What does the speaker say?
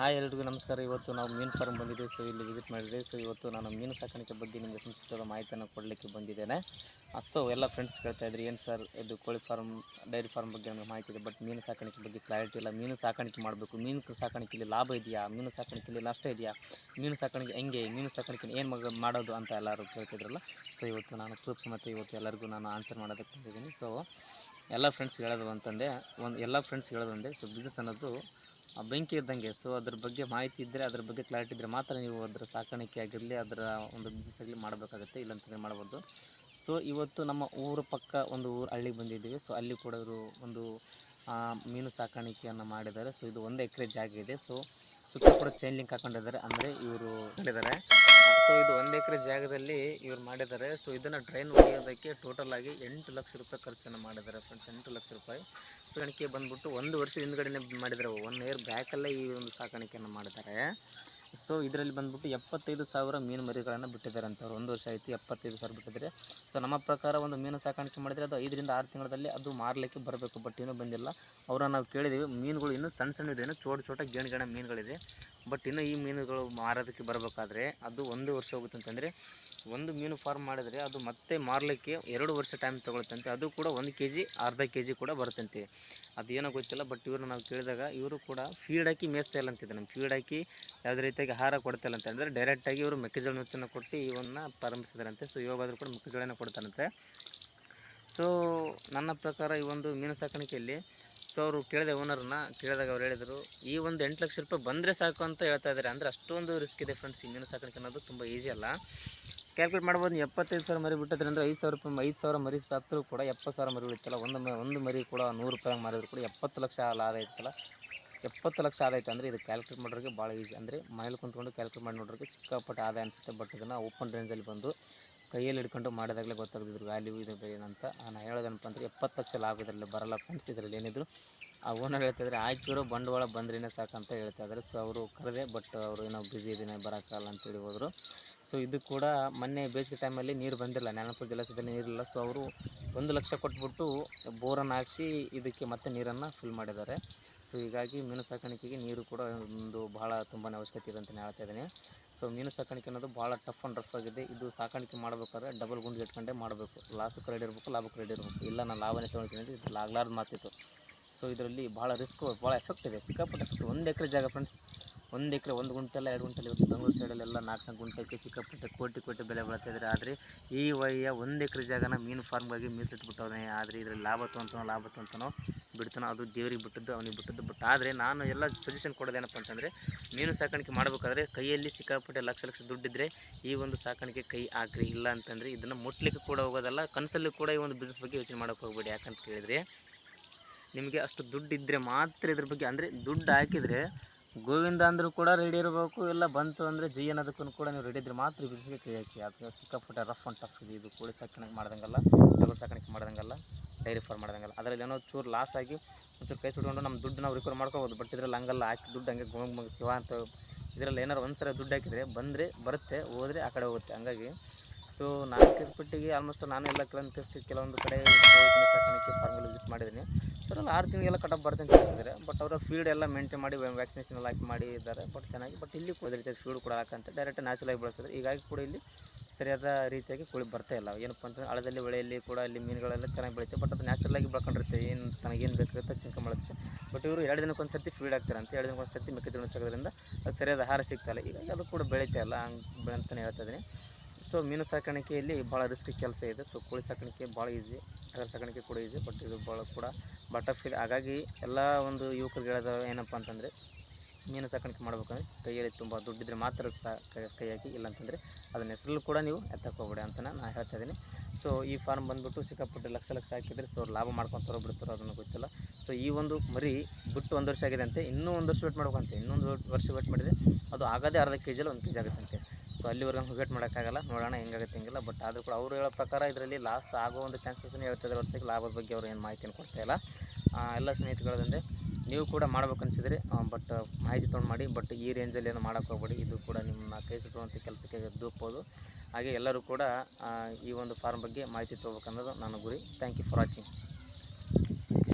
Hi ಎಲ್ರಿಗೂ ನಮಸ್ಕಾರ. ಇವತ್ತು ನಾವು ಮೀನು ಫಾರ್ಮ್ ಬಂದಿದ್ದೀವಿ ಸೊ ಇಲ್ಲಿ ವಿಸಿಟ್ ಮಾಡಿದ್ವಿ ಸೊ ಇವತ್ತು ನಾನು ಮೀನು ಸಾಕಾಣಿಕೆ ಬಗ್ಗೆ ನಿಮಗೆ ಸಂಕ್ಷಿಪ್ತವಾದ ಮಾಹಿತಿಯನ್ನು ಕೊಡಲಿಕ್ಕೆ ಬಂದಿದ್ದೇನೆ. ಸೊ ಎಲ್ಲ ಫ್ರೆಂಡ್ಸ್ ಕೇಳ್ತಾ ಇದ್ರಿ. ಏನು ಸರ್ ಇದು ಕೋಳಿ ಫಾರ್ಮ್ ಡೈರಿ ಫಾರ್ಮ್ ಬಗ್ಗೆ ನಮಗೆ ಮಾಹಿತಿ ಇದೆ. ಬಟ್ ಮೀನು ಸಾಕಾಣಿಕೆ ಬಗ್ಗೆ ಕ್ಲಾರಿಟಿ ಇಲ್ಲ. ಮೀನು ಸಾಕಾಣಿಕೆ ಮಾಡಬೇಕು. ಮೀನು ಸಾಕಾಣಿಕೆಯಲ್ಲಿ ಲಾಭ ಇದೆಯಾ? ಮೀನು ಸಾಕಾಣಿಕೆಯಲ್ಲಿ ನಷ್ಟ ಇದೆಯಾ? ಮೀನು ಸಾಕಾಣಿಕೆ ಹೆಂಗೆ? ಮೀನು ಸಾಕಾಣಿಕೆ ಏನು ಮಗ ಮಾಡೋದು ಅಂತ ಎಲ್ಲರೂ ಕೇಳ್ತಿದ್ರಲ್ಲ? ಸೊ ಇವತ್ತು ನಾನು ಪ್ರೂಫ್ಸ್ ಮತ್ತು ಇವತ್ತು ಎಲ್ಲರಿಗೂ ನಾನು ಆನ್ಸರ್ ಮಾಡೋದಕ್ಕೆ ಬಂದಿದ್ದೀನಿ. ಸೊ ಎಲ್ಲ ಫ್ರೆಂಡ್ಸ್ ಹೇಳೋದು ಅಂತಂದೆ. ಒಂದು, ಎಲ್ಲ ಫ್ರೆಂಡ್ಸ್ ಹೇಳೋದಂದೆ. ಸೊ ಬಿಸ್ನೆಸ್ ಅನ್ನೋದು ಬೆಂಕಿ ಇದ್ದಂಗೆ. ಸೊ ಅದ್ರ ಬಗ್ಗೆ ಮಾಹಿತಿ ಇದ್ದರೆ ಅದ್ರ ಬಗ್ಗೆ ಕ್ಲಾರಿಟಿ ಇದ್ದರೆ ಮಾತ್ರ ನೀವು ಅದರ ಸಾಕಾಣಿಕೆ ಆಗಿರಲಿ, ಅದರ ಒಂದು ಬಿಸ್ನೆಸ್ ಆಗಲಿ ಮಾಡಬೇಕಾಗುತ್ತೆ ಇಲ್ಲಂತಂದರೆ ಮಾಡ್ಬೋದು. ಸೊ ಇವತ್ತು ನಮ್ಮ ಊರ ಪಕ್ಕ ಒಂದು ಊರು ಹಳ್ಳಿಗೆ ಬಂದಿದ್ದೀವಿ. ಸೊ ಅಲ್ಲಿ ಕೂಡ ಇವರು ಒಂದು ಮೀನು ಸಾಕಾಣಿಕೆಯನ್ನು ಮಾಡಿದ್ದಾರೆ. ಸೊ ಇದು ಒಂದು ಎಕರೆ ಜಾಗ ಇದೆ. ಸೊ ಸುತ್ತ ಕೂಡ ಚೈನ್ ಲಿಂಕ್ ಹಾಕೊಂಡಿದ್ದಾರೆ. ಅಂದರೆ ಇವರು ಮಾಡಿದ್ದಾರೆ ಸೊ ಇದು ಒಂದು ಎಕರೆ ಜಾಗದಲ್ಲಿ ಇವ್ರು ಮಾಡಿದ್ದಾರೆ. ಸೊ ಇದನ್ನು ಡ್ರೈನ್ ಒಡೆಯೋದಕ್ಕೆ ಟೋಟಲ್ ಆಗಿ ಎಂಟು ಲಕ್ಷ ರೂಪಾಯಿ ಖರ್ಚನ್ನು ಮಾಡಿದ್ದಾರೆ ಫ್ರೆಂಡ್ಸ್ ಎಂಟು ಲಕ್ಷ ರೂಪಾಯಿ. ಸಾಕಾಣಿಕೆ ಬಂದ್ಬಿಟ್ಟು ಒಂದು ವರ್ಷ ಹಿಂದ್ಗಡೆನೆ ಮಾಡಿದ್ದಾರೆ. ಒನ್ ಇಯರ್ ಬ್ಯಾಕಲ್ಲೇ ಈ ಒಂದು ಸಾಕಾಣಿಕೆಯನ್ನು ಮಾಡಿದ್ದಾರೆ. ಸೊ ಇದರಲ್ಲಿ ಬಂದ್ಬಿಟ್ಟು ಎಪ್ಪತ್ತೈದು ಸಾವಿರ ಮೀನು ಮರಿಗಳನ್ನು ಬಿಟ್ಟಿದ್ದಾರೆ ಅಂತವ್ರು ಒಂದು ವರ್ಷ ಆಯಿತು ಎಪ್ಪತ್ತೈದು ಸಾವಿರ ಬಿಟ್ಟಿದ್ದಾರೆ. ಸೊ ನಮ್ಮ ಪ್ರಕಾರ ಒಂದು ಮೀನು ಸಾಕಾಣಿಕೆ ಮಾಡಿದರೆ ಅದು ಐದರಿಂದ ಆರು ತಿಂಗಳಲ್ಲಿ ಅದು ಮಾರಲಿಕ್ಕೆ ಬರಬೇಕು ಬಟ್ ಇನ್ನೂ ಬಂದಿಲ್ಲ. ಅವರನ್ನು ನಾವು ಕೇಳಿದ್ದೀವಿ ಮೀನುಗಳು ಇನ್ನೂ ಸಣ್ಣ ಸಣ್ಣ ಇದೆ ಇನ್ನೂ ಚೋಟ ಚೋಟ ಗೇಣಗಣ ಗೇಣ ಮೀನುಗಳಿದೆ. ಬಟ್ ಇನ್ನೂ ಈ ಮೀನುಗಳು ಮಾರೋದಕ್ಕೆ ಬರಬೇಕಾದ್ರೆ ಅದು ಒಂದು ವರ್ಷ ಹೋಗುತ್ತೆ ಅಂತಂದರೆ ಒಂದು ಮೀನು ಫಾರ್ಮ್ ಮಾಡಿದರೆ ಅದು ಮತ್ತೆ ಮಾರಲಿಕ್ಕೆ ಎರಡು ವರ್ಷ ಟೈಮ್ ತೊಗೊಳುತ್ತಂತೆ ಅದು ಕೂಡ ಒಂದು ಕೆ ಜಿ ಅರ್ಧ ಕೆ ಜಿ ಕೂಡ ಬರುತ್ತಂತೆ ಅದೇನೋ ಗೊತ್ತಿಲ್ಲ ಬಟ್ ಇವರು ನಾವು ಕೇಳಿದಾಗ ಇವರು ಕೂಡ ಫೀಡ್ ಹಾಕಿ ಮೇಯಿಸ್ತಾ ಇಲ್ಲ ಅಂತಿದ್ದೆ ನಮ್ಮ ಫೀಡ್ ಹಾಕಿ ಯಾವುದೇ ರೀತಿಯಾಗಿ ಆಹಾರ ಕೊಡ್ತಾ ಇಲ್ಲ ಅಂತ ಹೇಳಿದ್ರೆ ಡೈರೆಕ್ಟಾಗಿ ಇವರು ಮೆಕ್ಕೆಜೋಳ ನುಚ್ಚನ್ನು ಕೊಟ್ಟು ಇವನ್ನ ಪ್ರಾರಂಭಿಸಿದಾರಂತೆ. ಸೊ ಇವಾಗಾದರೂ ಕೂಡ ಮೆಕ್ಕೆಜೋಳನ ಕೊಡ್ತಾರಂತೆ. ಸೊ ನನ್ನ ಪ್ರಕಾರ ಈ ಒಂದು ಮೀನು ಸಾಕಾಣಿಕೆಯಲ್ಲಿ ಸೊ ಅವರು ಕೇಳಿದೆ ಓನರ್ನ ಕೇಳಿದಾಗ ಅವ್ರು ಹೇಳಿದರು, ಈ ಒಂದು ಎಂಟು ಲಕ್ಷ ರೂಪಾಯಿ ಬಂದರೆ ಸಾಕು ಅಂತ ಹೇಳ್ತಾ ಇದ್ದಾರೆ. ಅಂದರೆ ಅಷ್ಟೊಂದು ರಿಸ್ಕ್ ಇದೆ ಫ್ರೆಂಡ್ಸ್ ಈ ಮೀನು ಸಾಕಾಣಿಕೆ ಅನ್ನೋದು ತುಂಬ ಈಸಿ ಅಲ್ಲ. ಕ್ಯಾಲ್ಕುಲೇಟ್ ಮಾಡ್ಬೋದು, ನೀವು ಎಪ್ಪತ್ತೈದು ಸಾವಿರ ಮರಿ ಬಿಟ್ಟಿದ್ರೆ ಅಂದರೆ ಐದು ಸಾವಿರ ರೂಪಾಯಿ ಐದು ಸಾವಿರ ಮರಿ ಸತ್ತರೂ ಕೂಡ ಎಪ್ಪತ್ತು ಸಾವಿರ ಮರಿ ಉಳಿತಲ್ಲ. ಒಂದು ಒಂದು ಮರಿ ಕೂಡ ನೂರು ರೂಪಾಯಿ ಮಾರಿದ್ರು ಕೂಡ ಎಪ್ಪತ್ತು ಲಕ್ಷ ಲಾಭ ಇರ್ತಲ್ಲ ಎಪ್ಪತ್ತು ಲಕ್ಷ ಆದಾಯ ಅಂದರೆ ಇದು ಕ್ಯಾಲ್ಕುಲೇಟ್ ಮಾಡೋರಿಗೆ ಭಾಳ ಈಸಿ ಅಂದರೆ ಮನೇಲಿ ಕುಂತ್ಕೊಂಡು ಕ್ಯಾಲ್ಕುಲೇಟ್ ಮಾಡಿ ನೋಡ್ರಿಗೆ ಸಿಕ್ಕಾಪಟ್ಟೆ ಆದಾಯ ಅನಿಸುತ್ತೆ. ಬಟ್ ಇದನ್ನು ಓಪನ್ ರೇಂಜಲ್ಲಿ ಬಂದು ಕೈಯಲ್ಲಿ ಹಿಡ್ಕೊಂಡು ಮಾಡಿದಾಗಲೇ ಗೊತ್ತಾಗ್ತಿದ್ರು ವ್ಯಾಲ್ಯೂ ಇದು ಏನಂತ. ನಾನು ಹೇಳೋದೇನಪ್ಪ ಅಂದರೆ ಎಪ್ಪತ್ತು ಲಕ್ಷ ಲಾಭ ಇದರಲ್ಲಿ ಬರಲ್ಲ ಫ್ರೆಂಡ್ಸ್ ಇದರಲ್ಲಿ ಏನಿದ್ರು. ಆ ಓನರ್ ಹೇಳ್ತಿದ್ರೆ ಹಾಕಿರೋ ಬಂಡವಾಳ ಬಂದ್ರೇ ಸಾಕಂತ ಹೇಳ್ತಾ ಇದ್ದಾರೆ ಸೊ ಅವರು ಕರೆದೆ ಬಟ್ ಅವರು ಏನೋ ಬ್ಯುಸಿ ಇದ್ದೀನಿ ಬರೋಕ್ಕಲ್ಲ ಅಂತೇಳಿ ಹೋದರು. ಸೊ ಇದು ಕೂಡ ಮೊನ್ನೆ ಬೇಸಿಗೆ ಟೈಮಲ್ಲಿ ನೀರು ಬಂದಿಲ್ಲ. ನ್ಯಾನಪುರ ಜಲಾಶಯದಲ್ಲಿ ನೀರಿಲ್ಲ. ಸೊ ಅವರು ಒಂದು ಲಕ್ಷ ಕೊಟ್ಬಿಟ್ಟು ಬೋರನ್ನು ಹಾಕಿಸಿ ಇದಕ್ಕೆ ಮತ್ತೆ ನೀರನ್ನು ಫಿಲ್ ಮಾಡಿದ್ದಾರೆ. ಸೊ ಹೀಗಾಗಿ ಮೀನು ಸಾಕಾಣಿಕೆಗೆ ನೀರು ಕೂಡ ಒಂದು ಬಹಳ ತುಂಬಾ ಅವಶ್ಯಕತೆ ಇದೆ ಅಂತ ಹೇಳ್ತಾ ಇದ್ದೀನಿ. ಸೊ ಮೀನು ಸಾಕಾಣಿಕೆ ಅನ್ನೋದು ಭಾಳ ಟಫ್ ಆ್ಯಂಡ್ ರಫ್ ಆಗಿದೆ. ಇದು ಸಾಕಾಣಿಕೆ ಮಾಡಬೇಕಾದ್ರೆ ಡಬಲ್ ಗುಂಡು ಇಟ್ಕೊಂಡೇ ಮಾಡಬೇಕು. ಲಾಸಕ್ಕೆ ರೆಡಿ ಇರಬೇಕು ಲಾಭಕ್ಕೆ ರೆಡಿ ಇರಬೇಕು. ಇಲ್ಲ, ನಾನು ಲಾಭನೇ ತೊಗೊಳ್ತೀನಿ ಇದು ಲಾಗ್ಲಾರ್ದು ಮಾತಿತ್ತು. ಸೊ ಇದರಲ್ಲಿ ಭಾಳ ರಿಸ್ಕ್ ಭಾಳ ಎಫೆಕ್ಟ್ ಇದೆ. ಸಿಕ್ಕಾಪಟ್ಟೆ ಒಂದು ಎಕರೆ ಜಾಗ ಫ್ರೆಂಡ್ಸ್ ಒಂದು ಎಕರೆ, ಒಂದು ಗುಂಟೆಲ್ಲ, ಎರಡು ಗುಂಟೆಲ್ಲ ಇವತ್ತು ಬೆಂಗಳೂರು ಸೈಡಲ್ಲೆಲ್ಲ ನಾಲ್ಕು ನಾಲ್ಕು ಗುಂಟೆಗೆ ಸಿಕ್ಕಾಪಟ್ಟೆ ಕೋಟಿ ಕೋಟಿ ಬೆಲೆ ಬೆಳೀತಾ ಇದ್ದಾರೆ ಆದರೆ ಈ ವಯ್ಯ ಒಂದು ಎಕರೆ ಜಾಗನ ಮೀನು ಫಾರ್ಮ್ಗಾಗಿ ಮೀಸಲಿಟ್ಬಿಟ್ಟವನೇ. ಆದರೆ ಇದರಲ್ಲಿ ಲಾಭ ತೊಂತನೋ ಲಾಭ ತೊಂತನೋ ಬಿಡ್ತಾನೋ, ಅದು ದೇವ್ರಿಗೆ ಬಿಟ್ಟದ್ದು, ಅವನಿಗೆ ಬಿಟ್ಟದ್ದು. ಬಟ್ ಆದರೆ ನಾನು ಎಲ್ಲ ಸಜೆಷನ್ ಕೊಡೋದೇನಪ್ಪ ಅಂತಂದರೆ, ಮೀನು ಸಾಕಾಣಿಕೆ ಮಾಡಬೇಕಾದ್ರೆ ಕೈಯಲ್ಲಿ ಸಿಕ್ಕಾಪಟ್ಟೆ ಲಕ್ಷ ಲಕ್ಷ ದುಡ್ಡಿದ್ದರೆ ಈ ಒಂದು ಸಾಕಾಣಿಕೆ ಕೈ ಹಾಕ್ರಿ ಇಲ್ಲ ಅಂತಂದರೆ ಇದನ್ನು ಮುಟ್ಲಿಕ್ಕೆ ಕೂಡ ಹೋಗೋದಲ್ಲ, ಕನಸಲ್ಲಿ ಕೂಡ ಈ ಒಂದು ಬಿಸ್ನೆಸ್ ಬಗ್ಗೆ ಯೋಚನೆ ಮಾಡೋಕೆ ಹೋಗ್ಬೇಡಿ. ಯಾಕಂತ ಕೇಳಿದರೆ ನಿಮಗೆ ಅಷ್ಟು ದುಡ್ಡಿದ್ದರೆ ಮಾತ್ರ ಇದ್ರ ಬಗ್ಗೆ, ಅಂದರೆ ದುಡ್ಡು ಹಾಕಿದರೆ ಗೋವಿಂದ ಅಂದರೂ ಕೂಡ ರೆಡಿ ಇರಬೇಕು. ಇಲ್ಲ ಬಂತು ಅಂದರೆ ಜಿ ಅನ್ನೋದಕ್ಕೂ ಕೂಡ ನೀವು ರೆಡಿ ಇದ್ರೆ ಮಾತ್ರ ಈ ಬಿಸ್ನೆಸ್ಗೆ ಕೈ ಹಾಕಿ. ಅದು ಸಿಕ್ಕಾಪಟ್ಟೆ ರಫ್ ಆ್ಯಂಡ್ ಟಫ್ ಇದೆ. ಇದು ಕೋಳಿ ಸಾಕಾಣಿಕೆ ಮಾಡ್ದಂಗಲ್ಲ ಡಬಲ್ ಸಾಕಾಣಿಕೆ ಮಾಡ್ದಂಗಲ್ಲ ಡೈರಿ ಫಾರ್ಮ್ ಮಾಡ್ದಂಗಲ್ಲ. ಅದರಲ್ಲಿ ಏನೋ ಚೂರು ಲಾಸ್ ಆಗಿ ಒಂಚೂರು ಕೈ ಸುಟ್ಕೊಂಡು ನಮ್ಮ ದುಡ್ಡು ನಾವು ರಿಕವರ್ ಮಾಡ್ಕೋಬೋದು. ಬಟ್ ಇದ್ರಲ್ಲಿ ಹಂಗಲ್ಲ. ಹಾಕಿ ದುಡ್ಡು ಹಂಗೆ ಗೋಂಗ್ ಶಿವ ಅಂತ ಇದರಲ್ಲಿ ಏನಾರು ಒಂದು ಸಲ ದುಡ್ಡು ಹಾಕಿದರೆ ಬಂದರೆ, ಬರುತ್ತೆ, ಹೋದರೆ ಆ ಕಡೆ ಹೋಗುತ್ತೆ. ಹಂಗಾಗಿ ಸೊ ನಾನು ಕಿರ್ಪಿಟ್ಟಿಗೆ ಆಲ್ಮೋಸ್ಟ್ ನಾನು ಎಲ್ಲ ಕೆಲವೊಂದು ಕೆಲವೊಂದು ಕಡೆ ಸಾಕಾಣಿಕೆ ಫಾರ್ಮಲ್ಲಿ ವಿಸಿಟ್ ಮಾಡಿದ್ದೀನಿ ಅದರಲ್ಲಿ ಆರು ತಿಂಗಳಿಗೆಲ್ಲ ಕಟಪ್ ಬರ್ತೀನಿ ಹೇಳ್ತಿದ್ದಾರೆ ಬಟ್ ಅವರ ಫೀಡ್ ಎಲ್ಲ ಮೇಂಟೈನ್ ಮಾಡಿ ವ್ಯಾಕ್ಸಿನೇಷನ್ ಎಲ್ಲ ಹಾಕಿ ಮಾಡಿದ್ದಾರೆ. ಬಟ್ ಚೆನ್ನಾಗಿ ಬಟ್ ಇಲ್ಲಿ ಕೂಡ ಅದೇ ರೀತಿ ಫೀಡ್ ಕೂಡ ಹಾಕಂತ ಡೈರೆಕ್ಟ್ ನ್ಯಾಚುರಲ್ ಆಗಿ ಬೆಳೆಸಿದ್ರೆ ಹೀಗಾಗಿ ಕೂಡ ಇಲ್ಲಿ ಸರಿಯಾದ ರೀತಿಯಾಗಿ ಕೋಳಿ ಬರ್ತಾ ಇಲ್ಲ. ಏನಪ್ಪ ಅಂತಂದ್ರೆ ಹಳದಲ್ಲಿ ಬೆಳೆಯಲ್ಲಿ ಕೂಡ ಇಲ್ಲಿ ಮೀನುಗಳೆಲ್ಲ ಚೆನ್ನಾಗಿ ಬೆಳೀತೆ ಬಟ್ ಅದು ನ್ಯಾಚುರಲ್ ಆಗಿ ಬೆಳ್ಕೊಂಡಿರುತ್ತೆ. ಏನು ತನಗೇನು ಬೇಕಾಗುತ್ತೆ ಚಿಂಕ ಮಾಡುತ್ತೆ ಬಟ್ ಇವರು ಎರಡು ದಿನಕ್ಕೆ ಒಂದು ಸರ್ತಿ ಫೀಡ್ ಹಾಕ್ತಾರೆ ಅಂತ. ಎರಡು ದಿನಕ್ಕೆ ಒಂದು ಸರ್ತಿ ಮೆಕ್ಕೆಜೋಳ ಚಗೋದ್ರಿಂದ ಅದು ಸರಿಯಾದ ಆಹಾರ ಸಿಗ್ತಾ ಇಲ್ಲ. ಹೀಗಾಗಿ ಅದು ಕೂಡ ಬೆಳೀತಾ ಇಲ್ಲ ಹಂಗೆ ಅಂತಲೇ ಹೇಳ್ತಾ ಇದ್ದೀನಿ. ಸೊ ಮೀನು ಸಾಕಾಣಿಕೆಯಲ್ಲಿ ಭಾಳ ರಿಸ್ಕ್ ಕೆಲಸ ಇದೆ. ಸೊ ಕೋಳಿ ಸಾಕಾಣಿಕೆ ಭಾಳ ಈಸಿ ಅದರ ಸಾಕಾಣಿಕೆ ಕೂಡ ಈಸಿ ಬಟ್ ಇದು ಭಾಳ ಕೂಡ ಭಾಳ ಟಫ್ ಹಾಗಾಗಿ ಎಲ್ಲ ಒಂದು ಯುವಕರಿಗೆ ಹೇಳೋದು ಏನಪ್ಪ ಅಂತಂದರೆ, ಮೀನು ಸಾಕಾಣಿಕೆ ಮಾಡ್ಬೇಕಂದ್ರೆ ಕೈಯಲ್ಲಿ ತುಂಬ ದುಡ್ಡಿದ್ರೆ ಮಾತ್ರ ಕೈ- ಹಾಕಿ ಇಲ್ಲಾಂತಂದರೆ ಅದನ್ನ ಹೆಸರಲ್ಲೂ ಕೂಡ ನೀವು ಎತ್ತಕ್ಕೆ ಹೋಗ್ಬೇಡಿ ಅಂತ ನಾನು ಹೇಳ್ತಾ ಇದ್ದೀನಿ. ಸೊ ಈ ಫಾರ್ಮ್ ಬಂದ್ಬಿಟ್ಟು ಸಿಕ್ಕಾಪಟ್ಟೆ ಲಕ್ಷ ಲಕ್ಷ ಹಾಕಿದರೆ ಸೊ ಲಾಭ ಮಾಡ್ಕೊತಾರೋ ಬಿಡ್ತಾರೋ ಅದನ್ನು ಗೊತ್ತಿಲ್ಲ. ಸೊ ಈ ಒಂದು ಮರಿ ಬಿಟ್ಟು ಒಂದು ವರ್ಷ ಆಗಿದೆ ಅಂತೆ, ಇನ್ನೂ ಒಂದು ವರ್ಷ ವೇಟ್ ಮಾಡ್ಬೇಕಂತೆ, ಇನ್ನೊಂದು ವರ್ಷ ವೇಟ್ ಮಾಡಿದರೆ ಅದು ಆಗದೇ ಅರ್ಧ ಕೆ ಜಿಯಲ್ಲಿ ಒಂದು ಕೆ ಜಿ ಆಗುತ್ತಂತೆ ಸೊ ಅಲ್ಲಿವರೆಗೂ ವೇಟ್ ಮಾಡೋಕ್ಕಾಗಲ್ಲ. ನೋಡೋಣ ಹೆಂಗಾಗುತ್ತೆ, ಹಿಂಗಿಲ್ಲ. ಬಟ್ ಆದರೂ ಕೂಡ ಅವರು ಹೇಳೋ ಪ್ರಕಾರ ಇದರಲ್ಲಿ ಲಾಸ್ ಆಗೋ ಒಂದು ಚಾನ್ಸಸ್ಸನ್ನು ಹೇಳ್ತಿದ್ದಾರೆ ಹೊರತಾಗಿ ಲಾಭದ ಬಗ್ಗೆ ಅವರು ಏನು ಮಾಹಿತಿಯನ್ನು ಕೊಡ್ತಾ ಇಲ್ಲ. ಎಲ್ಲ ಸ್ನೇಹಿತಗಳದಂದೆ ನೀವು ಕೂಡ ಮಾಡ್ಬೇಕು ಅನಿಸಿದರೆ. ಬಟ್ ಮಾಹಿತಿ ತೊಗೊಂಡು ಮಾಡಿ. ಬಟ್ ಈ ರೇಂಜಲ್ಲಿ ಏನು ಮಾಡೋಕ್ಕೆ ಹೋಗ್ಬೇಡಿ. ಇದು ಕೂಡ ನಿಮ್ಮ ಕೈ ಸುಟ್ಟುವಂಥ ಕೆಲಸಕ್ಕೆ ದೂಪೋದು ಹಾಗೆ ಎಲ್ಲರೂ ಕೂಡ ಈ ಒಂದು ಫಾರ್ಮ್ ಬಗ್ಗೆ ಮಾಹಿತಿ ತೊಗೋಬೇಕನ್ನೋದು ನನ್ನ ಗುರಿ. Thank you for watching